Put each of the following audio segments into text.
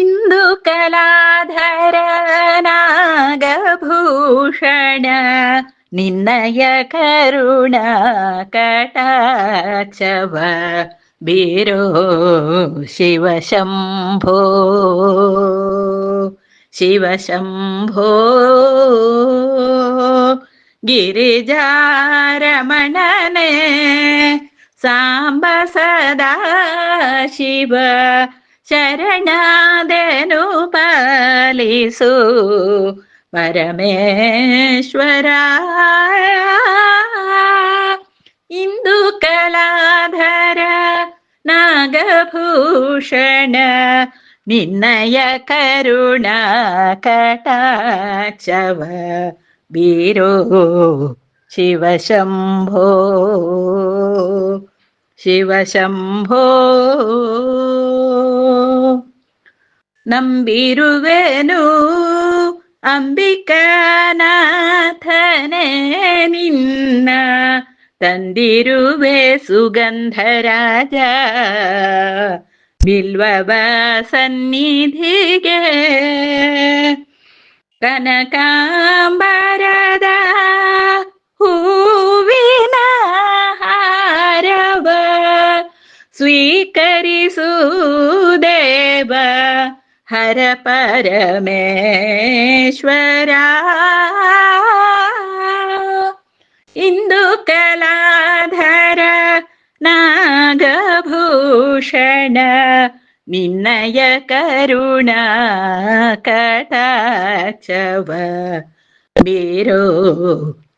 ഇന്ദുകലാധരനാഗഭൂഷണ നിന്നയ കരുണ കടാക്ഷവ ബീരോ ശിവശംഭോ ശിവശംഭോ. ഗിരിജാരമണനെ സാംബ സദാ ശിവ ശരണാദനു പാലിസു. പരമേശ്വര. ഇന്ദു കലാധര നാഗഭൂഷണ നിന്നയ കരുണ കടാക്ഷവ ബീരോ ശിവശംഭോ. ശിവശംഭോ. ನಂಬಿರುವೆನು ಅಂಬಿಕನಾಥನೆ ನಿನ್ನ ತಂದಿರುವೆ ಸುಗಂಧರಾಜ ಬಿಲ್ವವ ಸನ್ನಿಧಿಗೆ ಕನಕಾಂಬರದ ಹೂವಿನ ಹಾರವ ಸ್ವೀಕರಿಸು ದೇವ హర పరమేశ్వరా. ఇందు కళాధర నాగభూషణ నిన్నయ కరుణ కటాచవ. బీరో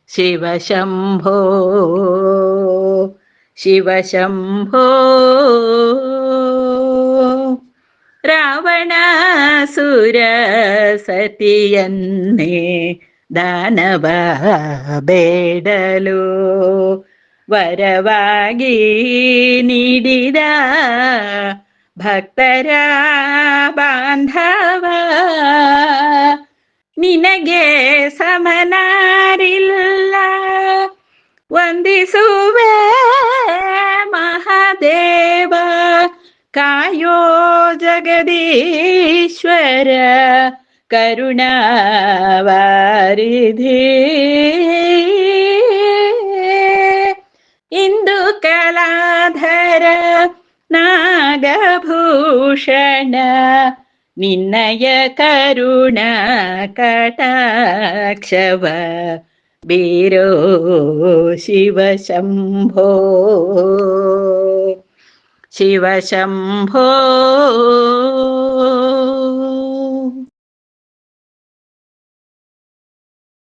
శివశంభో శివశంభో రావణ ಸತಿಯನ್ನೇ ದಾನವ ಬೇಡಲು ವರವಾಗಿ ನೀಡಿದ ಭಕ್ತರ ಬಾಂಧವ. ನಿನಗೆ ಸಮನಾರಿಲ್ಲ ವಂದಿಸುವೆ ಮಹಾದೇವ. ಕಾಯೋ ಜಗದೀಶ್ವರ ಕರುಣಾವಾರಿಧಿ ಇಂದು ಕಲಾಧರ ನಾಗಭೂಷಣ ನಿನ್ನಯ ಕರುಣ ಕಟಾಕ್ಷವ ಬೀರೋ ಶಿವಶಂಭೋ ಶಿವಶಂಭೋ